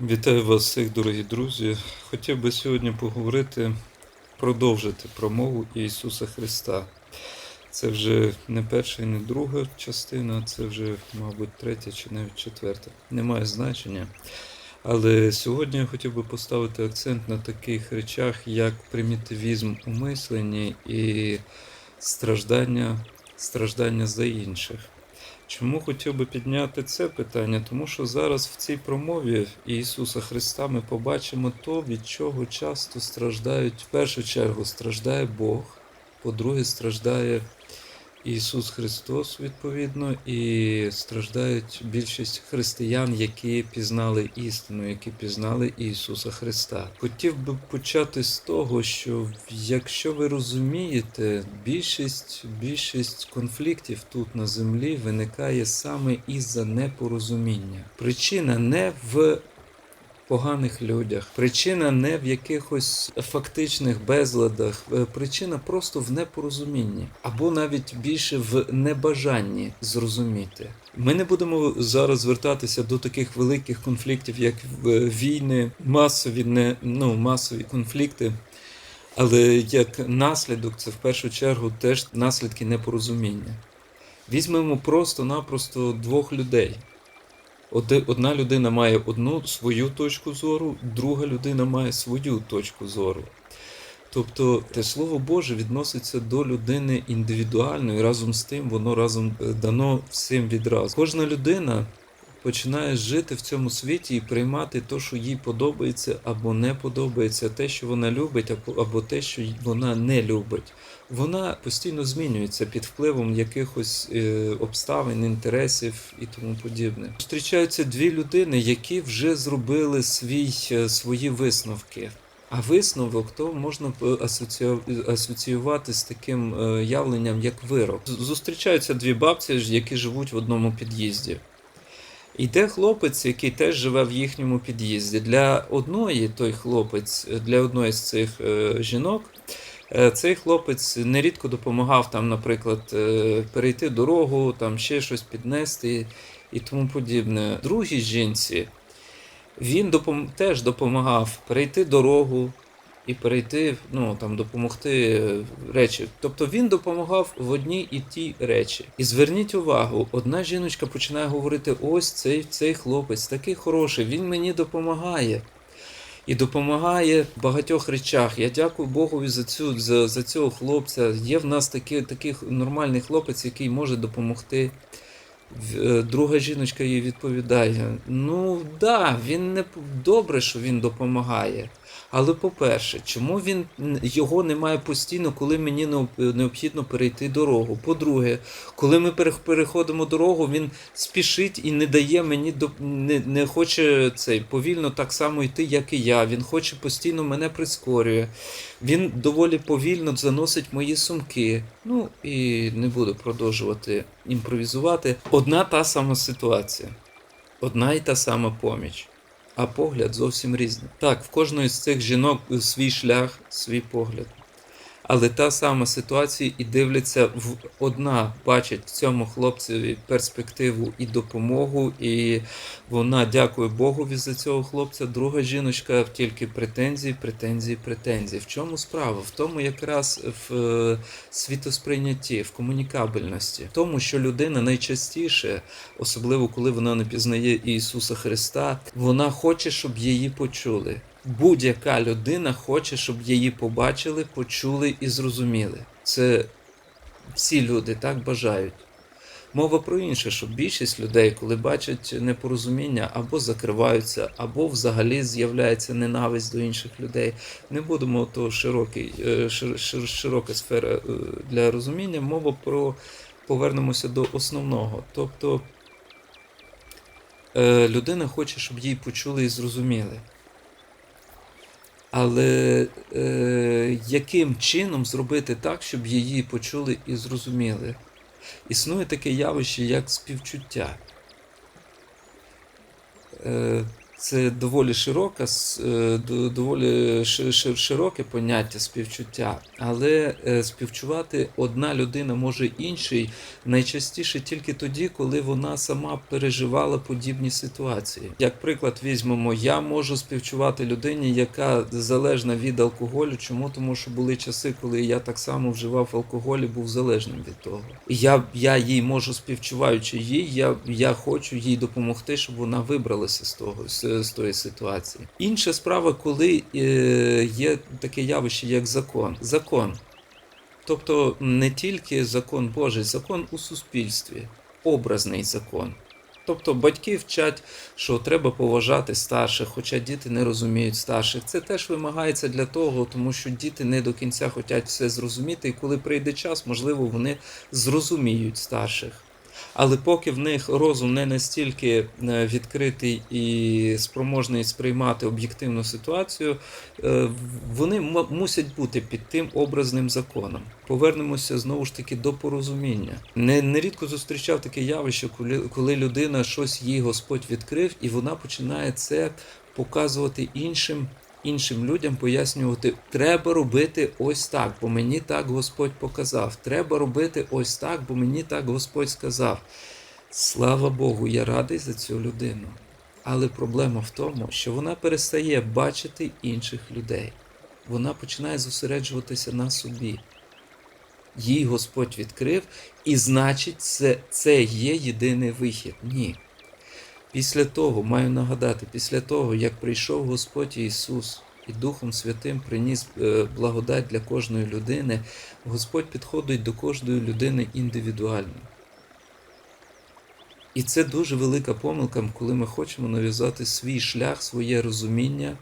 Вітаю вас всіх, дорогі друзі. Хотів би сьогодні поговорити, продовжити промову Ісуса Христа. Це вже не перша і не друга частина, це вже, мабуть, третя чи навіть четверта. Немає значення. Але сьогодні я хотів би поставити акцент на таких речах, як примітивізм у мисленні і страждання, страждання за інших. Чому хотів би підняти це питання? Тому що зараз в цій промові Ісуса Христа ми побачимо то, від чого часто страждають, в першу чергу страждає Бог, по-друге, страждає Ісус Христос, відповідно, і страждають більшість християн, які пізнали істину, які пізнали Ісуса Христа. Хотів би почати з того, що якщо ви розумієте, більшість, більшість конфліктів тут на землі виникає саме із-за непорозуміння. Причина не в поганих людях, причина не в якихось фактичних безладах, е, причина просто в непорозумінні, або навіть більше в небажанні зрозуміти. Ми не будемо зараз звертатися до таких великих конфліктів, як е, війни, масові не ну масові конфлікти. Але як наслідок, це в першу чергу теж наслідки непорозуміння. Візьмемо просто-напросто двох людей. Одна людина має одну свою точку зору, друга людина має свою точку зору. Тобто те Слово Боже відноситься до людини індивідуально, і разом з тим воно разом е, дано всім відразу. Кожна людина починає жити в цьому світі і приймати те, що їй подобається або не подобається, те, що вона любить, або, те, що вона не любить. Вона постійно змінюється під впливом якихось е, обставин, інтересів і тому подібне. Зустрічаються дві людини, які вже зробили свій, е, свої висновки. А висновок то можна е, асоцію- асоціювати з таким явленням, як вирок. Зустрічаються дві бабці, які живуть в одному під'їзді. Йде хлопець, який теж живе в їхньому під'їзді. Для одної той хлопець, для одної з цих е, жінок, е, цей хлопець нерідко допомагав там, наприклад, е, перейти дорогу, там ще щось піднести і тому подібне. Другій жінці він допом... теж допомагав перейти дорогу і перейти, ну там допомогти е, речі. Тобто він допомагав в одній і тій речі. І зверніть увагу, одна жіночка починає говорити: ось цей, цей хлопець такий хороший, він мені допомагає. І допомагає в багатьох речах. Я дякую Богові за цю за, за цього хлопця. Є в нас такий, такий нормальний хлопець, який може допомогти. Е, Друга жіночка їй відповідає: ну да, він не добре, що він допомагає. Але по-перше, чому він його немає постійно, коли мені необхідно перейти дорогу? По-друге, коли ми переходимо дорогу, він спішить і не дає мені не, не хоче цей повільно так само йти, як і я. Він хоче постійно мене прискорює. Він доволі повільно заносить мої сумки. Ну і не буду продовжувати імпровізувати. Одна та сама ситуація, одна і та сама поміч, а погляд зовсім різний. Так, в кожної з цих жінок свій шлях, свій погляд. Але та сама ситуація і дивляться в одна бачить в цьому хлопцеві перспективу і допомогу, і вона дякує Богові за цього хлопця. Друга жіночка тільки претензії, претензії, претензії. В чому справа? В тому, якраз в е, світосприйнятті, в комунікабельності, в тому, що людина найчастіше, особливо коли вона не пізнає Ісуса Христа, вона хоче, щоб її почули. Будь-яка людина хоче, щоб її побачили, почули і зрозуміли. Це всі люди так бажають. Мова про інше, що більшість людей, коли бачать непорозуміння, або закриваються, або взагалі з'являється ненависть до інших людей. Не будемо то широкий, е, шир- шир- широка сфера е, для розуміння. Мова про повернемося до основного. Тобто е, людина хоче, щоб її почули і зрозуміли. Але е, яким чином зробити так, щоб її почули і зрозуміли? Існує таке явище, як співчуття. Е, це доволі широка, с- е, доволі ши- ши- широке поняття співчуття, але е, співчувати одна людина може іншій найчастіше тільки тоді, коли вона сама переживала подібні ситуації. Як приклад візьмемо, я можу співчувати людині, яка залежна від алкоголю. Чому? Тому що були часи, коли я так само вживав алкоголь і був залежним від того. Я, я їй можу співчуваючи їй, я, я хочу їй допомогти, щоб вона вибралася з того з, з тої ситуації. Інша справа, коли е, є таке явище, як закон. Закон. Тобто не тільки закон Божий, закон у суспільстві, образний закон. Тобто батьки вчать, що треба поважати старших, хоча діти не розуміють старших. Це теж вимагається для того, тому що діти не до кінця хочуть все зрозуміти, і коли прийде час, можливо, вони зрозуміють старших. Але поки в них розум не настільки е, відкритий і спроможний сприймати об'єктивну ситуацію, е, вони мусять бути під тим образним законом. Повернемося знову ж таки до порозуміння. Не, нерідко зустрічав таке явище, коли людина щось їй Господь відкрив, і вона починає це показувати іншим. Іншим людям пояснювати, треба робити ось так, бо мені так Господь показав. Треба робити ось так, бо мені так Господь сказав. Слава Богу, я радий за цю людину. Але проблема в тому, що вона перестає бачити інших людей. Вона починає зосереджуватися на собі. Їй Господь відкрив, і значить, це, це є єдиний вихід. Ні. Після того, маю нагадати, після того, як прийшов Господь Ісус і Духом Святим приніс е, благодать для кожної людини, Господь підходить до кожної людини індивідуально. І це дуже велика помилка, коли ми хочемо нав'язати свій шлях, своє розуміння.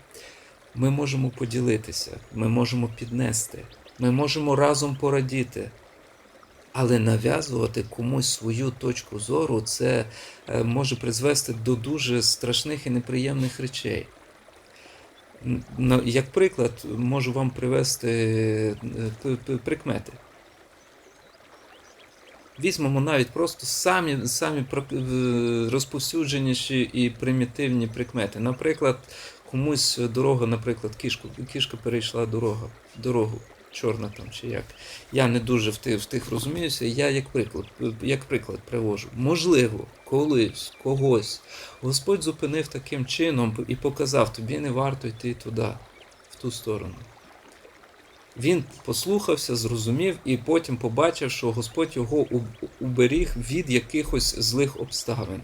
Ми можемо поділитися, ми можемо піднести, ми можемо разом порадіти. Але нав'язувати комусь свою точку зору це е, може призвести до дуже страшних і неприємних речей. Як приклад, можу вам привести е, прикмети. Візьмемо навіть просто самі, самі е, розповсюдженіші і примітивні прикмети. Наприклад, комусь дорога, наприклад, кішку, кішка перейшла дорогу, чорна там чи як. Я не дуже в тих, в тих розуміюся. Я як приклад, як приклад привожу. Можливо, колись когось Господь зупинив таким чином і показав, тобі не варто йти туди, в ту сторону. Він послухався, зрозумів і потім побачив, що Господь його уберіг від якихось злих обставин.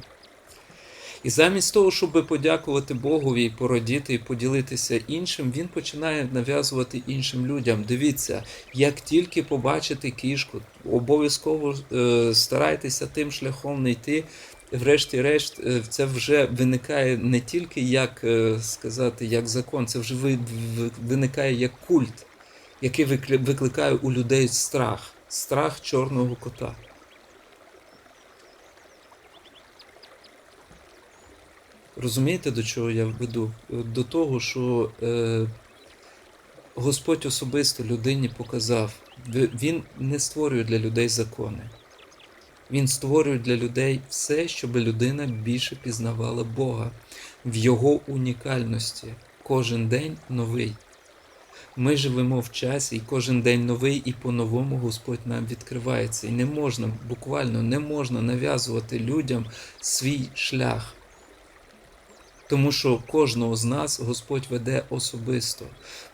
І замість того, щоб подякувати Богові і порадіти і поділитися іншим, він починає нав'язувати іншим людям. Дивіться, як тільки побачите кішку, обов'язково е, старайтеся тим шляхом не йти. Врешті-решт, е, це вже виникає не тільки як е, сказати, як закон, це вже виникає як культ, який викли- викликає у людей страх, страх чорного кота. Розумієте, до чого я веду? До того, що е, Господь особисто людині показав, Він не створює для людей закони. Він створює для людей все, щоб людина більше пізнавала Бога в Його унікальності. Кожен день новий. Ми живемо в часі, і кожен день новий, і по-новому Господь нам відкривається. І не можна, буквально не можна нав'язувати людям свій шлях. Тому що кожного з нас Господь веде особисто.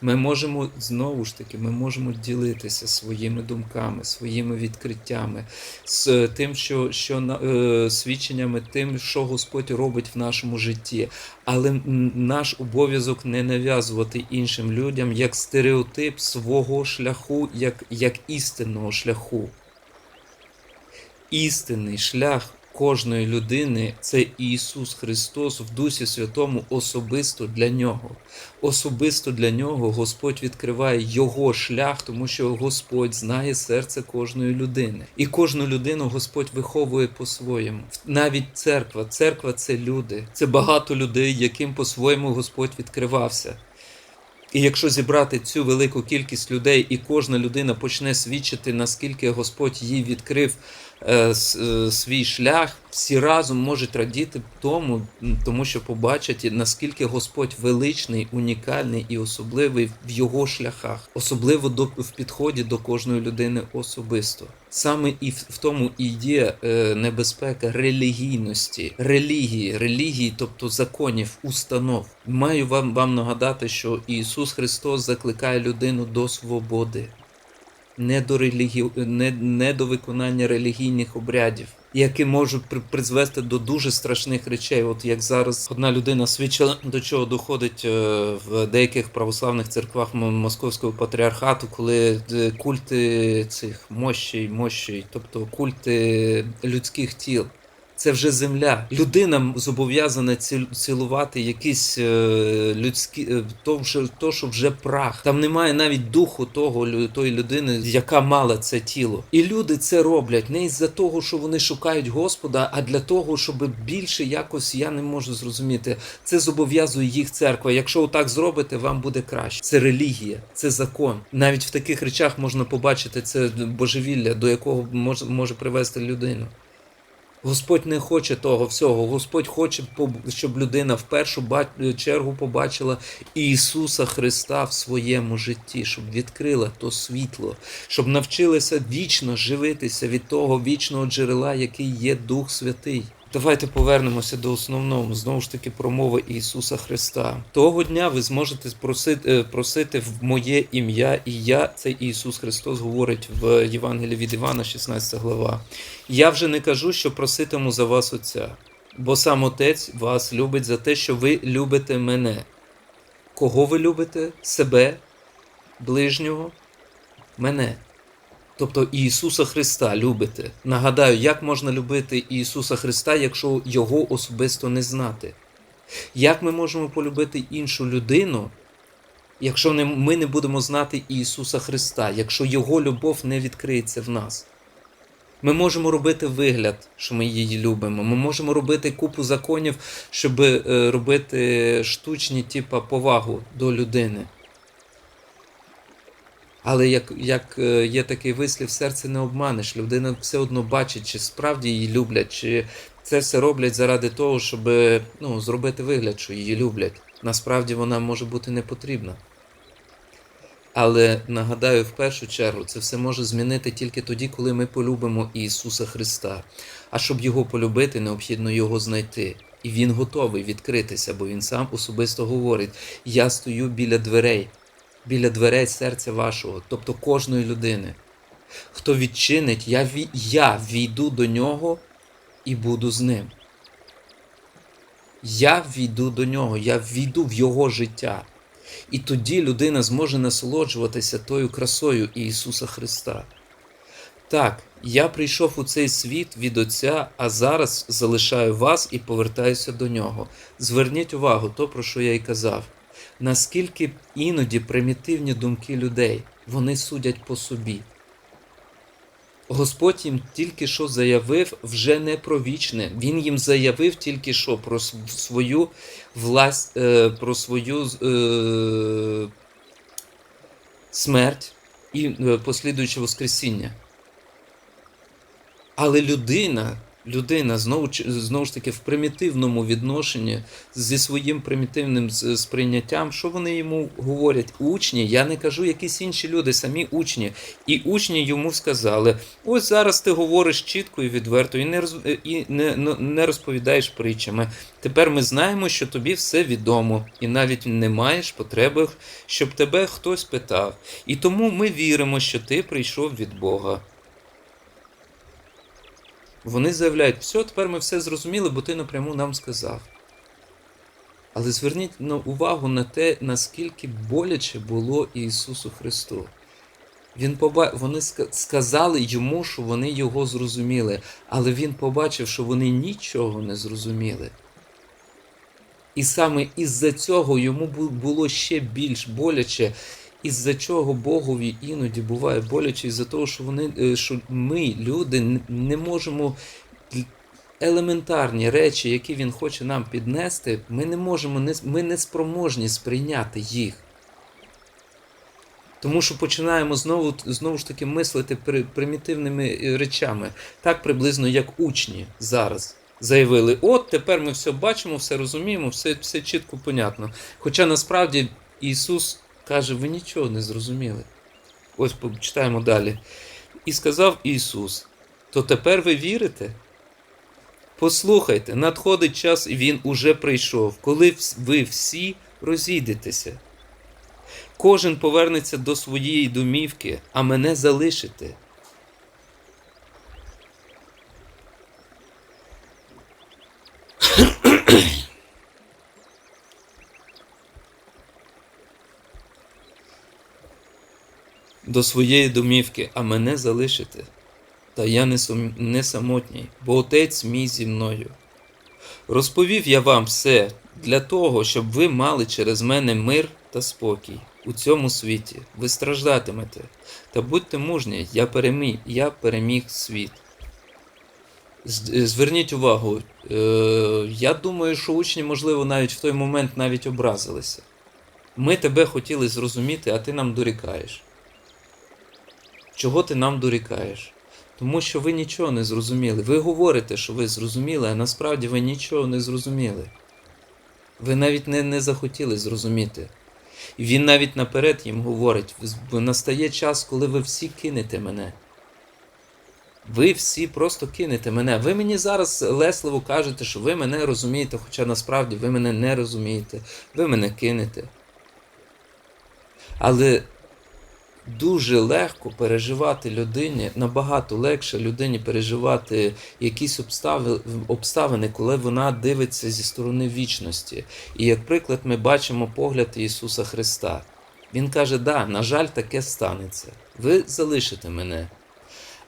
Ми можемо знову ж таки, ми можемо ділитися своїми думками, своїми відкриттями, з тим, що, що е, свідченнями, тим, що Господь робить в нашому житті. Але наш обов'язок не нав'язувати іншим людям як стереотип свого шляху, як, як істинного шляху. Істинний шлях кожної людини це Ісус Христос в Дусі Святому особисто для нього. Особисто для нього Господь відкриває Його шлях, тому що Господь знає серце кожної людини. І кожну людину Господь виховує по-своєму. Навіть церква. Церква це люди. Це багато людей, яким по-своєму Господь відкривався. І якщо зібрати цю велику кількість людей, і кожна людина почне свідчити, наскільки Господь їй відкрив свій шлях, всі разом можуть радіти тому, тому що побачать, наскільки Господь величний, унікальний і особливий в його шляхах, особливо до, в підході до кожної людини особисто. Саме і в, в тому і є е, небезпека релігійності, релігії, релігії, тобто законів, установ. Маю вам, вам нагадати, що Ісус Христос закликає людину до свободи не до релігі... не, не до виконання релігійних обрядів, які можуть при- призвести до дуже страшних речей. От як зараз одна людина свідчила, до чого доходить е, в деяких православних церквах Московського патріархату, коли е, культи цих мощей, мощей, тобто культи людських тіл. Це вже земля. Людина зобов'язана ці- цілувати якісь е, людські, е, то, що, то, що вже прах. Там немає навіть духу того тої людини, яка мала це тіло. І люди це роблять не із-за того, що вони шукають Господа, а для того, щоб більше якось я не можу зрозуміти. Це зобов'язує їх церква. Якщо отак зробите, вам буде краще. Це релігія, це закон. Навіть в таких речах можна побачити це божевілля, до якого може, може привести людину. Господь не хоче того всього. Господь хоче, щоб людина в першу чергу побачила Ісуса Христа в своєму житті, щоб відкрила то світло, щоб навчилася вічно живитися від того вічного джерела, який є Дух Святий. Давайте повернемося до основного, знову ж таки, промови Ісуса Христа. Того дня ви зможете просити, е, просити в моє ім'я, і я, це Ісус Христос, говорить в Євангелії від Івана, 16 глава. Я вже не кажу, що проситиму за вас Отця, бо сам Отець вас любить за те, що ви любите мене. Кого ви любите? Себе, ближнього, мене. Тобто Ісуса Христа любите. Нагадаю, як можна любити Ісуса Христа, якщо Його особисто не знати? Як ми можемо полюбити іншу людину, якщо ми не будемо знати Ісуса Христа, якщо Його любов не відкриється в нас? Ми можемо робити вигляд, що ми її любимо. Ми можемо робити купу законів, щоб е, робити штучні, типа, повагу до людини. Але як, як е, є такий вислів, серце не обманеш. Людина все одно бачить, чи справді її люблять, чи це все роблять заради того, щоб ну, зробити вигляд, що її люблять. Насправді вона може бути не потрібна. Але нагадаю, в першу чергу, це все може змінити тільки тоді, коли ми полюбимо Ісуса Христа. А щоб його полюбити, необхідно його знайти. І він готовий відкритися, бо він сам особисто говорить: Я стою біля дверей, біля дверей серця вашого, тобто кожної людини. Хто відчинить, я, я війду до нього і буду з ним. Я війду до нього, я війду в його життя. І тоді людина зможе насолоджуватися тою красою Ісуса Христа. Так, я прийшов у цей світ від Отця, а зараз залишаю вас і повертаюся до нього. Зверніть увагу, то про що я й казав. Наскільки іноді примітивні думки людей, вони судять по собі. Господь їм тільки що заявив вже не про вічне. Він їм заявив тільки що про свою власть, е, про свою е, смерть і е, послідуюче Воскресіння. Але людина, людина знову, знову ж таки в примітивному відношенні зі своїм примітивним сприйняттям, що вони йому говорять? Учні, я не кажу якісь інші люди, самі учні. І учні йому сказали: ось зараз ти говориш чітко і відверто, і не роз, е, і не, не- не розповідаєш притчами. Тепер ми знаємо, що тобі все відомо, і навіть не маєш потреби, щоб тебе хтось питав. І тому ми віримо, що ти прийшов від Бога. Вони заявляють, все, тепер ми все зрозуміли, бо ти напряму нам сказав. Але зверніть ну, увагу на те, наскільки боляче було Ісусу Христу. Він поба... Вони сказали йому, що вони його зрозуміли, але він побачив, що вони нічого не зрозуміли. І саме із-за цього йому було ще більш боляче, із-за чого Богові іноді буває боляче, із-за того, що вони, е, що ми, люди, не можемо елементарні речі, які він хоче нам піднести, ми не можемо, ми не спроможні сприйняти їх. Тому що починаємо знову, знову ж таки мислити примітивними е, речами, так приблизно як учні зараз заявили: от тепер ми все бачимо, все розуміємо, все, все чітко понятно. Хоча насправді Ісус каже, ви нічого не зрозуміли. Ось почитаємо далі. І сказав Ісус: то тепер ви вірите? Послухайте, надходить час, і він уже прийшов, коли ви всі розійдетеся. Кожен повернеться до своєї домівки, а мене залишите. До своєї домівки, а мене залишите. Та я не, сум... не самотній, бо отець мій зі мною. Розповів я вам все для того, щоб ви мали через мене мир та спокій у цьому світі. Ви страждатимете. Та будьте мужні, я переміг, я переміг світ. Зверніть увагу, е, я думаю, що учні, можливо, навіть в той момент навіть образилися. Ми тебе хотіли зрозуміти, а ти нам дорікаєш. Чого ти нам дорікаєш? Тому що ви нічого не зрозуміли. Ви говорите, що ви зрозуміли, а насправді ви нічого не зрозуміли. Ви навіть не, не захотіли зрозуміти. І він навіть наперед їм говорить: «Ви- настає час, коли ви всі кинете мене. Ви всі просто кинете мене. Ви мені зараз лесливо кажете, що ви мене розумієте, хоча насправді ви мене не розумієте, ви мене кинете. Але дуже легко переживати людині, набагато легше людині переживати якісь обстави, обставини, коли вона дивиться зі сторони вічності. І як приклад, ми бачимо погляд Ісуса Христа. Він каже: Да, на жаль, таке станеться. Ви залишите мене,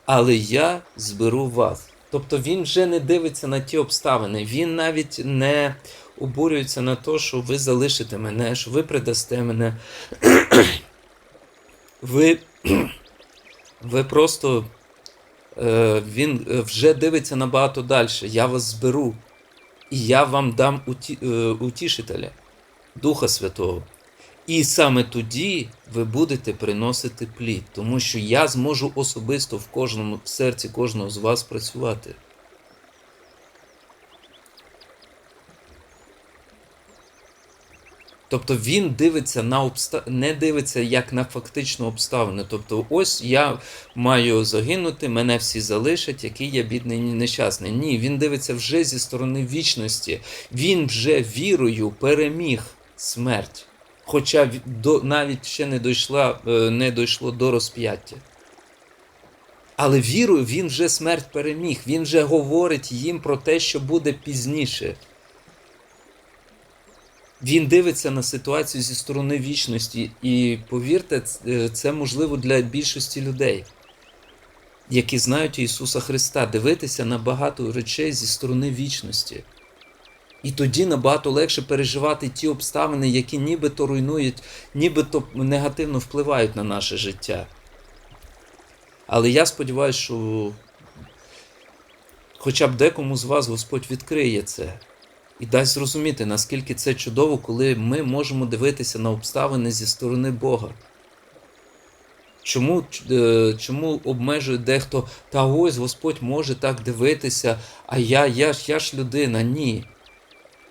але я зберу вас. Тобто він вже не дивиться на ті обставини, він навіть не обурюється на те, що ви залишите мене, що ви предасте мене. Ви, ви просто е, він е, вже дивиться набагато далі. Я вас зберу, і я вам дам уті, е, утішителя, Духа Святого. І саме тоді ви будете приносити плід, тому що я зможу особисто в кожному в серці кожного з вас працювати. Тобто він дивиться на обста... не дивиться як на фактичну обставину. Тобто, ось я маю загинути, мене всі залишать, який я бідний і нещасний. Ні, він дивиться вже зі сторони вічності. Він вже вірою переміг смерть. Хоча до, навіть ще не, дійшла, е, не дійшло до розп'яття. Але вірою він вже смерть переміг. Він вже говорить їм про те, що буде пізніше. Він дивиться на ситуацію зі сторони вічності, і повірте, е, це можливо для більшості людей, які знають Ісуса Христа, дивитися на багато речей зі сторони вічності. І тоді набагато легше переживати ті обставини, які нібито руйнують, нібито негативно впливають на наше життя. Але я сподіваюся, що хоча б декому з вас Господь відкриє це і дасть зрозуміти, наскільки це чудово, коли ми можемо дивитися на обставини зі сторони Бога. Чому, е, чому обмежує дехто, та ось Господь може так дивитися, а я, я, я ж людина? Ні.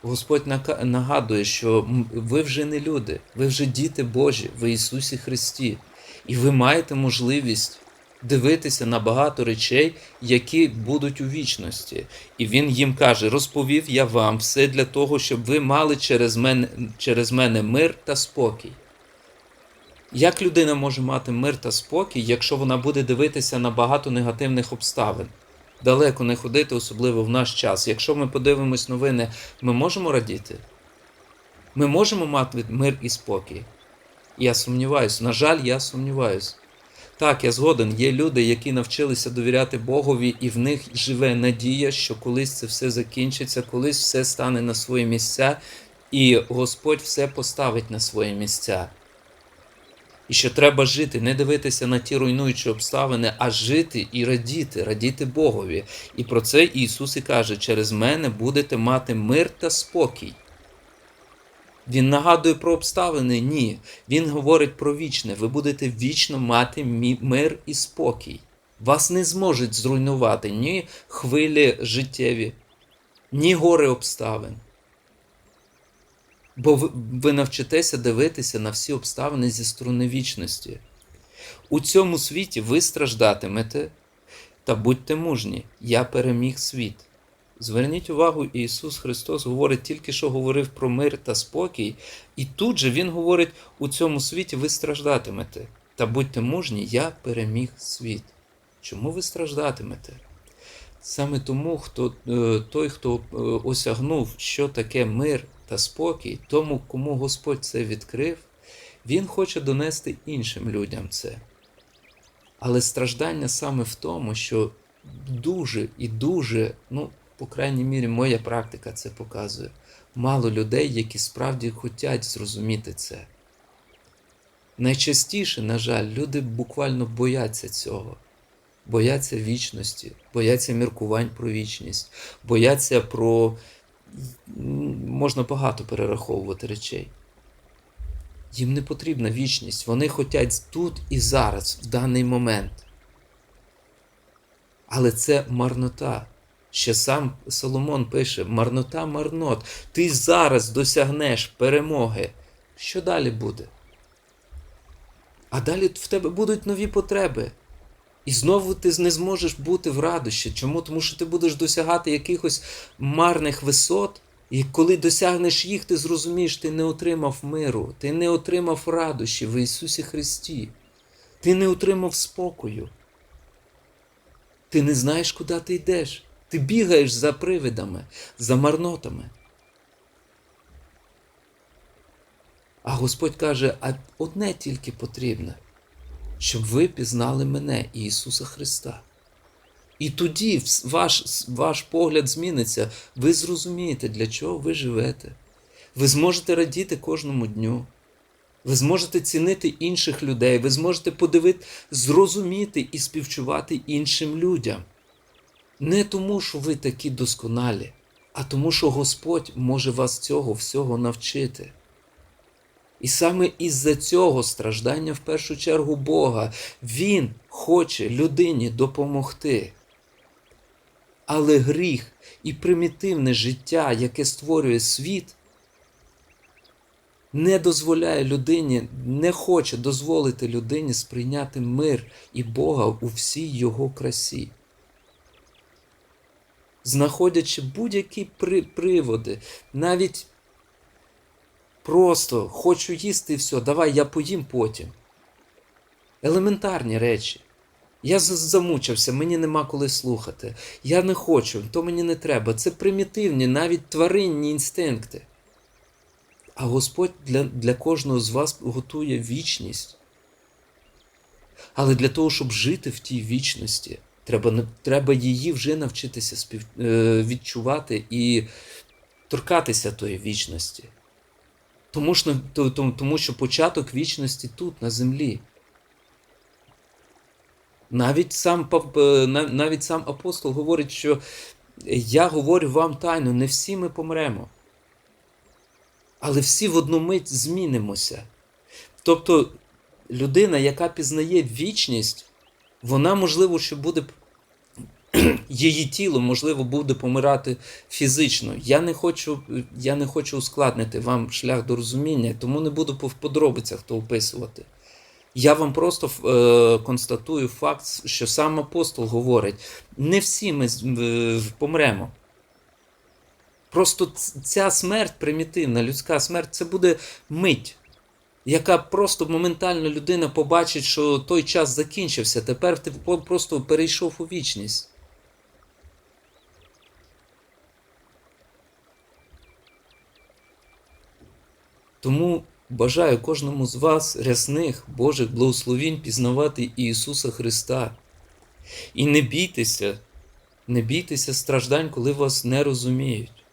Господь нагадує, що ви вже не люди, ви вже діти Божі в Ісусі Христі. І ви маєте можливість дивитися на багато речей, які будуть у вічності. І він їм каже: розповів я вам все для того, щоб ви мали через мене, через мене мир та спокій. Як людина може мати мир та спокій, якщо вона буде дивитися на багато негативних обставин? Далеко не ходити, особливо в наш час. Якщо ми подивимось новини, ми можемо радіти? Ми можемо мати мир і спокій. Я сумніваюся. На жаль, я сумніваюся. Так, я згоден. Є люди, які навчилися довіряти Богові, і в них живе надія, що колись це все закінчиться, колись все стане на свої місця, і Господь все поставить на свої місця. І що треба жити, не дивитися на ті руйнуючі обставини, а жити і радіти, радіти Богові. І про це Ісус і каже: через мене будете мати мир та спокій. Він нагадує про обставини? Ні. Він говорить про вічне. Ви будете вічно мати мир і спокій. Вас не зможуть зруйнувати ні хвилі життєві, ні гори обставин. Бо ви, ви навчитеся дивитися на всі обставини зі сторони вічності. У цьому світі ви страждатимете, та будьте мужні, я переміг світ. Зверніть увагу, Ісус Христос говорить тільки що говорив про мир та спокій, і тут же Він говорить: у цьому світі ви страждатимете. Та будьте мужні, я переміг світ. Чому ви страждатимете? Саме тому, хто, е, той, хто е, осягнув, що таке мир та спокій, тому, кому Господь це відкрив, Він хоче донести іншим людям це. Але страждання саме в тому, що дуже і дуже, ну, по крайній мірі, моя практика це показує. Мало людей, які справді хочуть зрозуміти це. Найчастіше, на жаль, люди буквально бояться цього. Бояться вічності, бояться міркувань про вічність, бояться про. Можна багато перераховувати речей. Їм не потрібна вічність. Вони хочуть тут і зараз, в даний момент. Але це марнота. Ще сам Соломон пише: марнота, марнот. Ти зараз досягнеш перемоги. Що далі буде? А далі в тебе будуть нові потреби. І знову ти не зможеш бути в радощі. Чому? Тому що ти будеш досягати якихось марних висот, і коли досягнеш їх, ти зрозумієш, ти не отримав миру, ти не отримав радощі в Ісусі Христі, ти не отримав спокою. Ти не знаєш, куди ти йдеш. Ти бігаєш за привидами, за марнотами. А Господь каже: а одне тільки потрібне, щоб ви пізнали мене, Ісуса Христа. І тоді ваш, ваш погляд зміниться, ви зрозумієте, для чого ви живете. Ви зможете радіти кожному дню. Ви зможете цінити інших людей, ви зможете подивити, зрозуміти і співчувати іншим людям. Не тому, що ви такі досконалі, а тому, що Господь може вас цього всього навчити. І саме із-за цього страждання в першу чергу Бога, Він хоче людині допомогти. Але гріх і примітивне життя, яке створює світ, не дозволяє людині, не хоче дозволити людині сприйняти мир і Бога у всій його красі. Знаходячи будь-які при- приводи, навіть просто хочу їсти і все, давай я поїм потім. Елементарні речі. Я замучився, мені нема коли слухати. Я не хочу, то мені не треба. Це примітивні, навіть тваринні інстинкти. А Господь для, для кожного з вас готує вічність. Але для того, щоб жити в тій вічності, треба, треба її вже навчитися спів, е, відчувати і торкатися тої вічності. Тому що, то- то- тому що початок вічності тут, на землі. Навіть сам, е, нав- навіть сам апостол говорить, що я говорю вам тайну, не всі ми помремо. Але всі в одну мить змінимося. Тобто людина, яка пізнає вічність, вона, можливо, що буде її тіло, можливо, буде помирати фізично. Я не хочу, я не хочу ускладнити вам шлях до розуміння, тому не буду по подробицях то описувати. Я вам просто е, констатую факт, що сам апостол говорить: не всі ми е, помремо. Просто ця смерть примітивна, людська смерть, це буде мить, яка просто моментально людина побачить, що той час закінчився. Тепер ти просто перейшов у вічність. Тому бажаю кожному з вас рясних Божих благословінь пізнавати Ісуса Христа. І не бійтеся, не бійтеся страждань, коли вас не розуміють.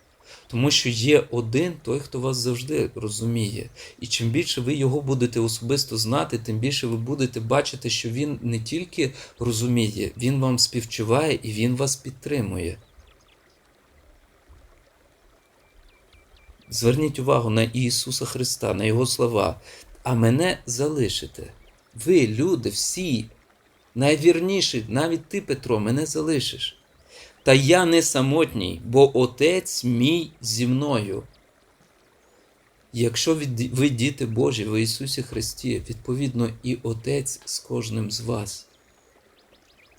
Тому що є один той, хто вас завжди розуміє. І чим більше ви його будете особисто знати, тим більше ви будете бачити, що він не тільки розуміє, він вам співчуває і він вас підтримує. Зверніть увагу на Ісуса Христа, на Його слова. А мене залишите. Ви, люди, всі, найвірніші, навіть ти, Петро, мене залишиш. Та я не самотній, бо Отець мій зі мною. Якщо ви діти Божі в Ісусі Христі, відповідно, і Отець з кожним з вас.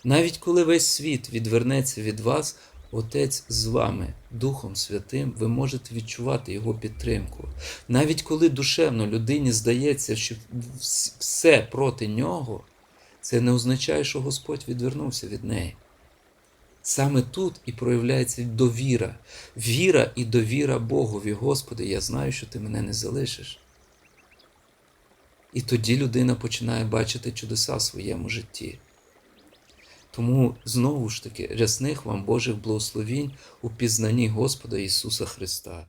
Навіть коли весь світ відвернеться від вас, Отець з вами, Духом Святим, ви можете відчувати Його підтримку. Навіть коли душевно людині здається, що все проти нього, це не означає, що Господь відвернувся від неї. Саме тут і проявляється довіра. Віра і довіра Богові. Господи, я знаю, що ти мене не залишиш. І тоді людина починає бачити чудеса в своєму житті. Тому знову ж таки рясних вам Божих благословінь у пізнанні Господа Ісуса Христа.